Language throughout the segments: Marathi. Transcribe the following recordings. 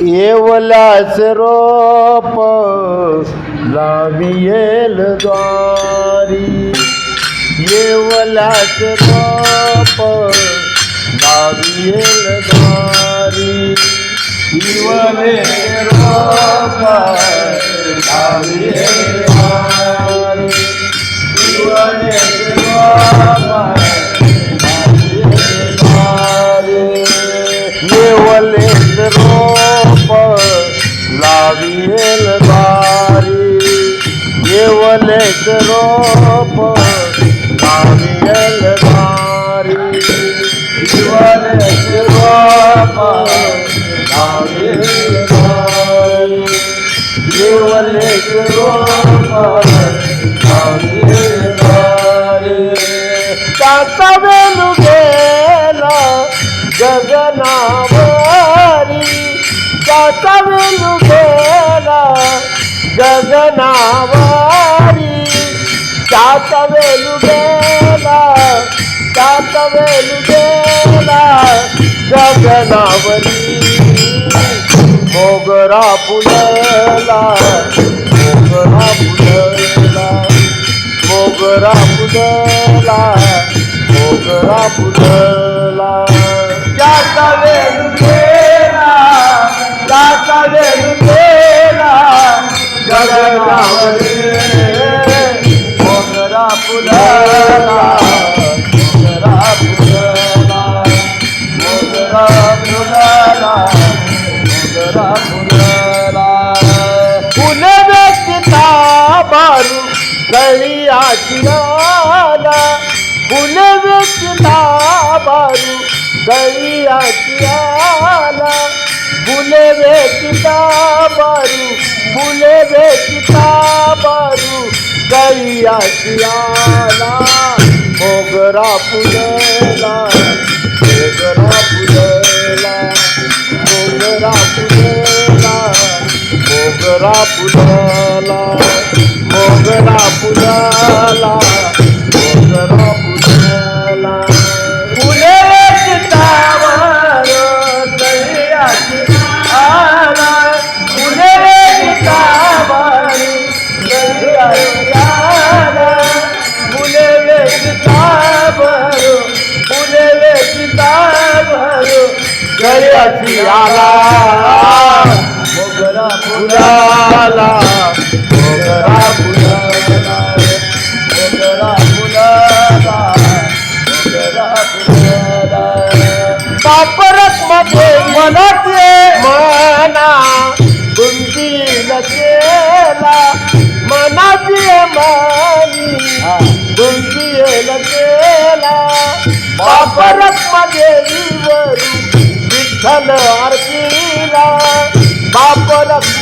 येवलाच रोप लावियेल द्वारी येवलाच रोप लावियेल द्वारी इवले रोप लावियेल द्वारी इवले रोप पळ लावियेल दारी येवलेच रोप लावियेल बारी येवलेच रोप लावियेल बारी येवलेच रोप त्याचा वेलू गेला गगनावरी. त्याचा वेलू गेला त्याचा वेलू गेला गगनावरी. मोगरा फुलला मोगरा फुलला मोगरा फुलला मोगरा फुलला. त्याचा गळियाची आला. फुल किता बारू फुल किता बारू गळियाची आला. मोगरा फुलला मोगरा फुलला मोगरा फुलला मोगरा फुलला मोगरा फुलला मोगरा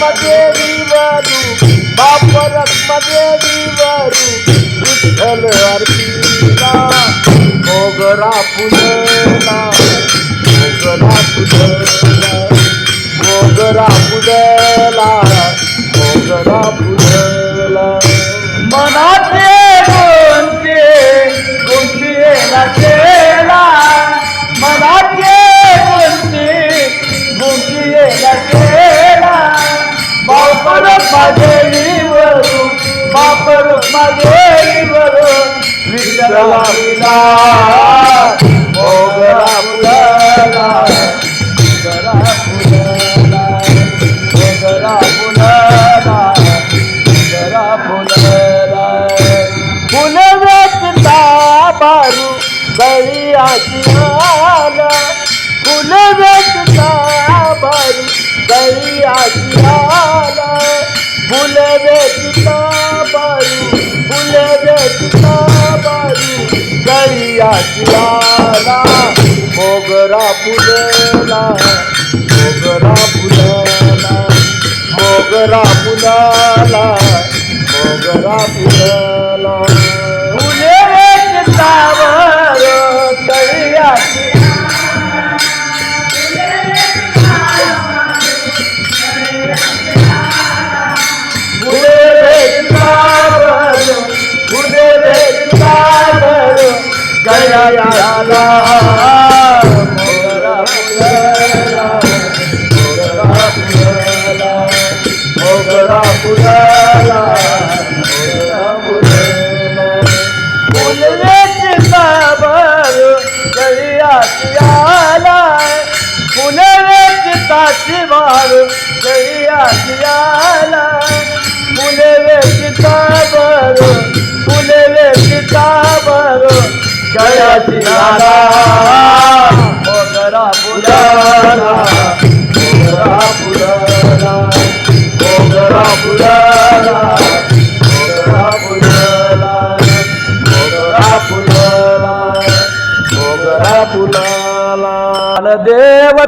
बाप रत्मदेवी बाप रत्मदेवी वरू विठ्ठल आरतीला मोगरा फुलला मोगरा फुलला मोगरा फुलला. बापर माझे वरू विठ्ठला फुलाला मोगरा फुलला मोगरा फुलला मोगरा फुलाला मोगरा फुलाला.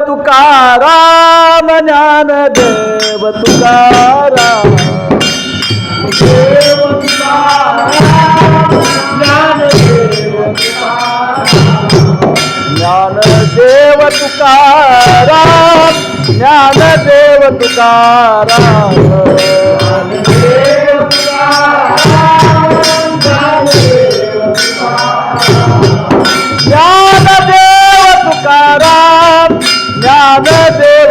तुकाराम ज्ञान देव तुकाराम. देव तुकाराम ज्ञान देव ज्ञान देव तुकाराम ज्ञान देव तुकाराम.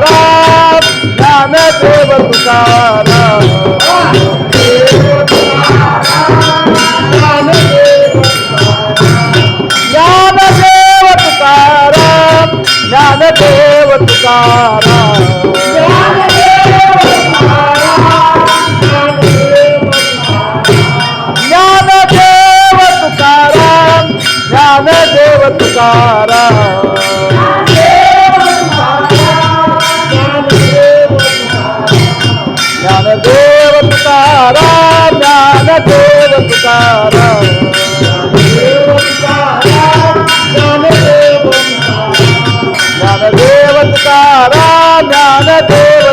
तुकाराम ज्ञानदेव तुकाराम ज्ञानदेव तुकाराम ज्ञानदेव तुकाराम దేవ పుకారా జ్ఞాన దేవ పుకారా జ్ఞాన దేవ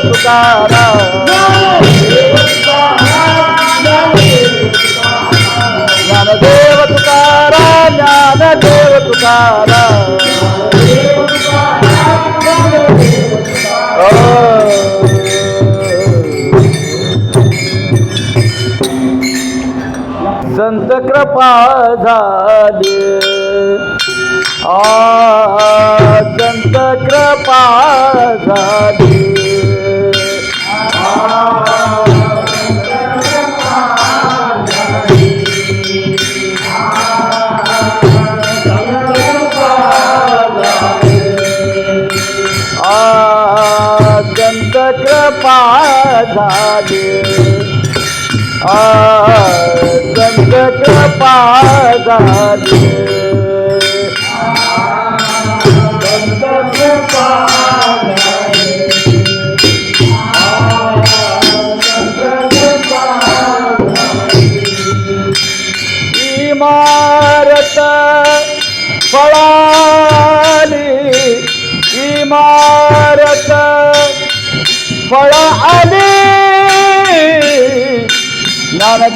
झाली आ संत कृपा झाली. आ कृपा झाली. आ जग पागारी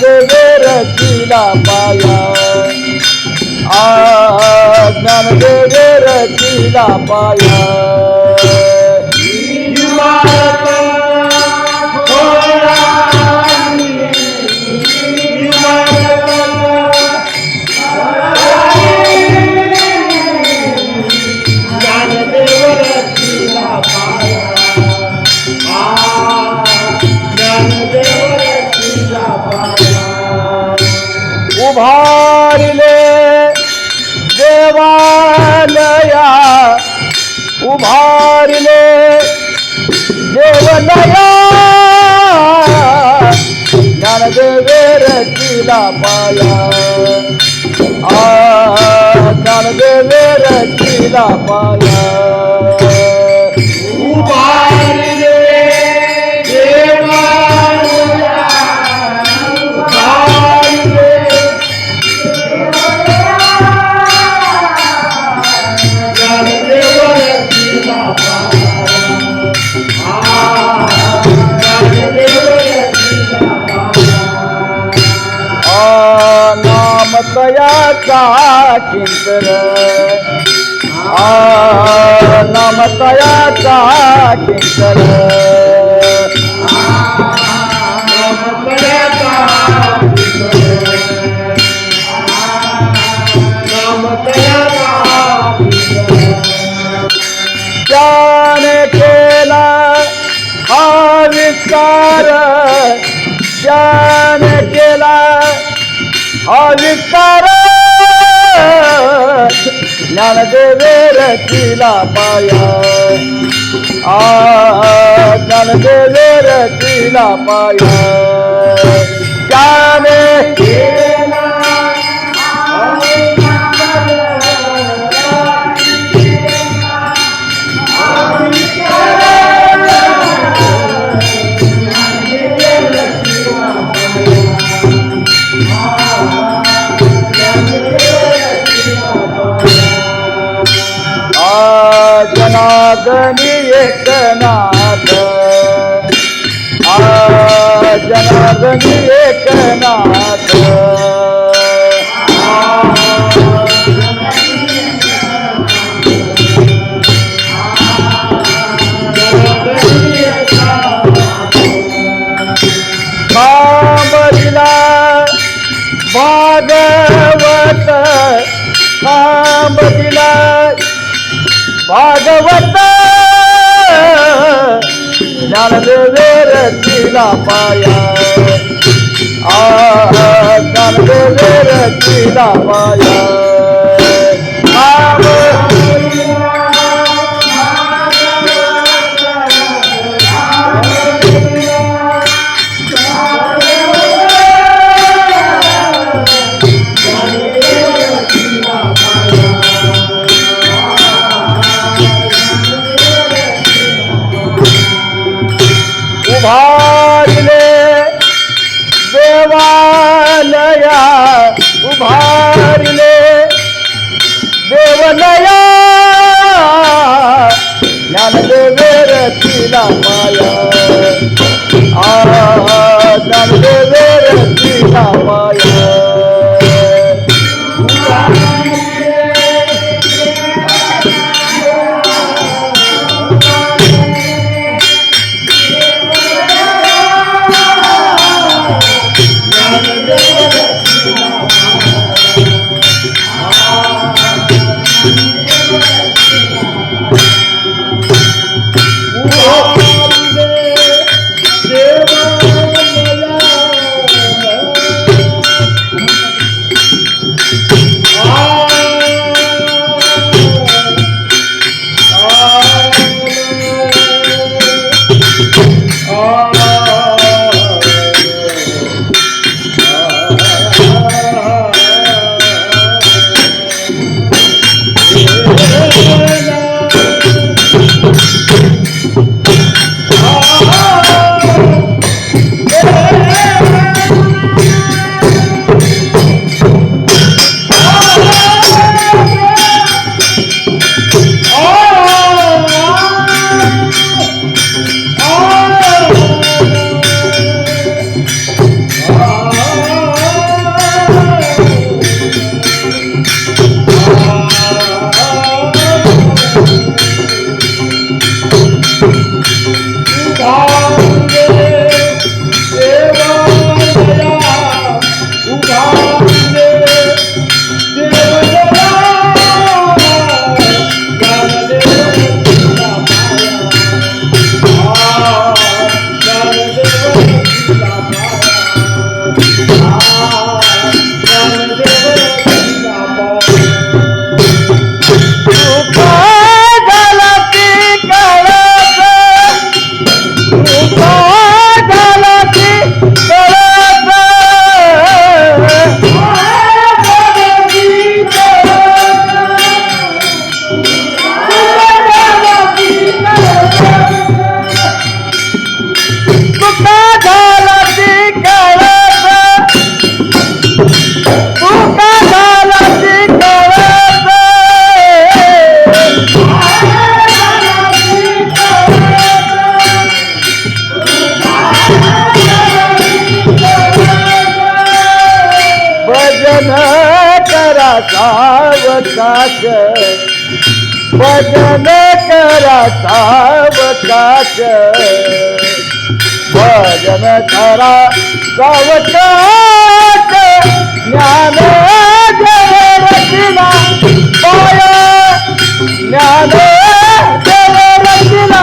ज्ञानदेव रचिला पाया. आ ज्ञानदेव रचिला पाया. ज्ञानदेवे रचिला पाया आ ज्ञानदेवे रचिला पाया का किंचन आ नामतयाचा किंचन तिला पाया. आ ज्ञान ज्ञानदेवेर तिला पाया. ज्ञान ज्ञानदेवेर तिला पाया उभारले ভাই सावकाश भजन करा सावकाश भजन करा सावकाश ज्ञान रचना पाया. ज्ञान रचना